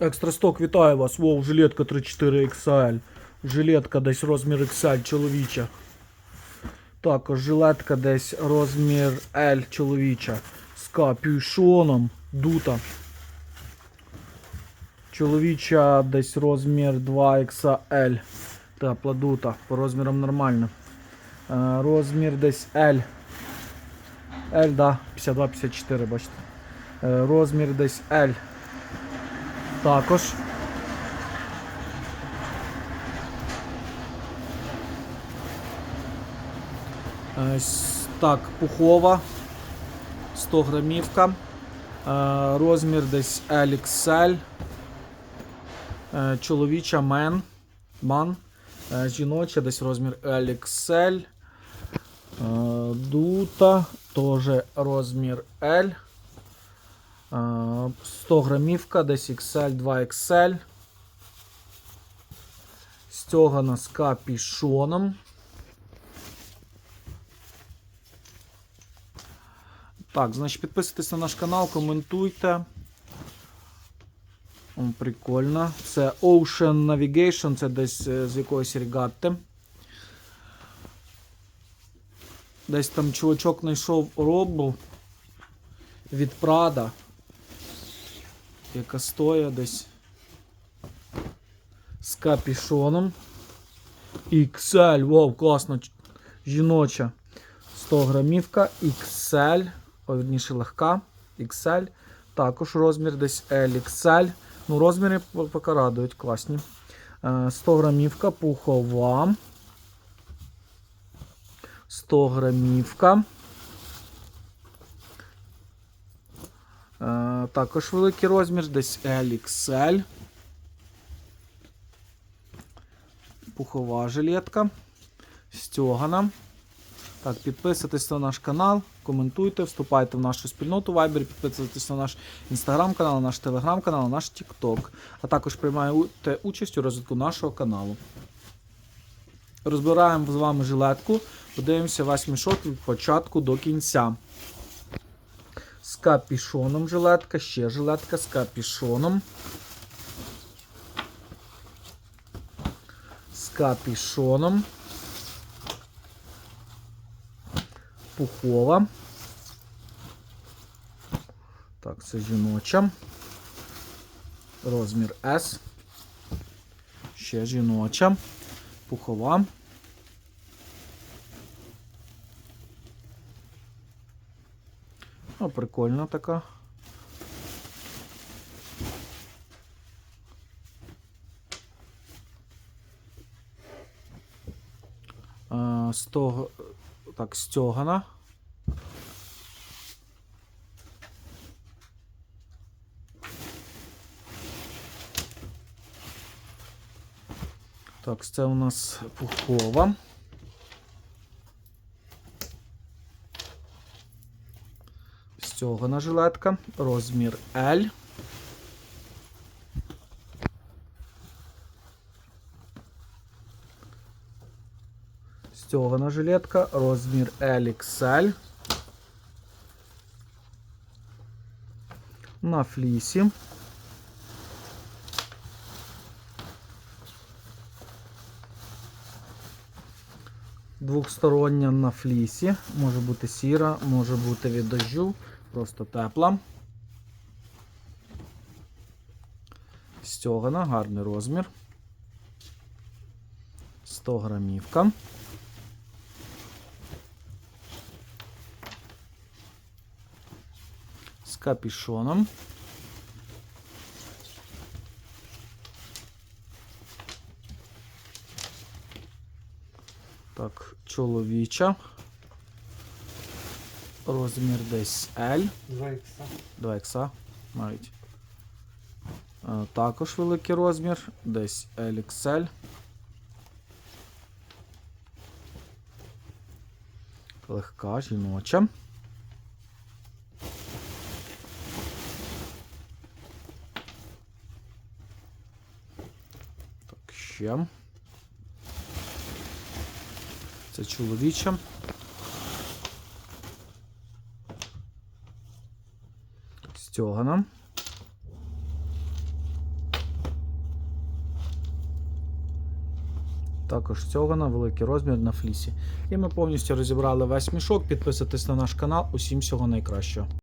Екстрасток, вітаю вас. Вов, жилетка 34 XL. Жилетка десь розмір XL чоловіча. Також жилетка десь розмір L чоловіча. З капюшоном. Дута. Чоловіча десь розмір 2XL. Тепла дута. По розмірам нормально. Е, розмір десь L. L, да, 52-54, бачите. Е, розмір десь L. Також. Е, Так, пухова. 100 грамівка. Е, Розмір десь LXL. Е, Чоловіча мен. Ман. Жіноча десь розмір LXL. Дута. Теж розмір L. Е, 100 грамівка, десь XL, 2XL. Стьогана з капішоном. Так, значить, підписуйтесь на наш канал, коментуйте. О, прикольно. Це Ocean Navigation, це десь е, з якоїсь регатти. Десь там чувачок знайшов робу від Прада, яка стоїть десь з капішоном. XL, вау, класно. Жіноча. 100 грамівка, XL, о, вірніше легка, XL. Також розмір десь LXL. Ну, розміри поки радують, класні. Е, 100 грамівка, пухова. 100 грамівка. Також великий розмір, десь LXL. Пухова жилетка. Стьогана. Так, підписуйтесь на наш канал, коментуйте, вступайте в нашу спільноту Viber, підписуйтесь на наш інстаграм-канал, на наш телеграм-канал, на наш TikTok. А також приймайте участь у розвитку нашого каналу. Розбираємо з вами жилетку, подивимося весь мішок від початку до кінця. Капішоном жилетка, ще жилетка з капішоном. З капішоном. Пухова. Так, це жіноча. Розмір S. Ще жіноча. Пухова. О, прикольна така. Е, Сто... Так, стьогана. Так, це у нас пухова. Стьогана жилетка. Розмір L. Стьогана жилетка. Розмір LXL. На флісі. Двохстороння на флісі. Може бути сіра, може бути від дождю. Просто тепла. Стьогана, гарний розмір. 100 грамівка. З капішоном. Так, чоловіча. Розмір десь L. 2 ікса. 2 ікса навіть. Е, Також великий розмір, десь LXL. Легка жіноча. Так, ще. Це чоловіча. стьогана. Також стьогана, великий розмір на флісі. І ми повністю розібрали весь мішок. Підписуйтесь на наш канал. Усім всього найкращого.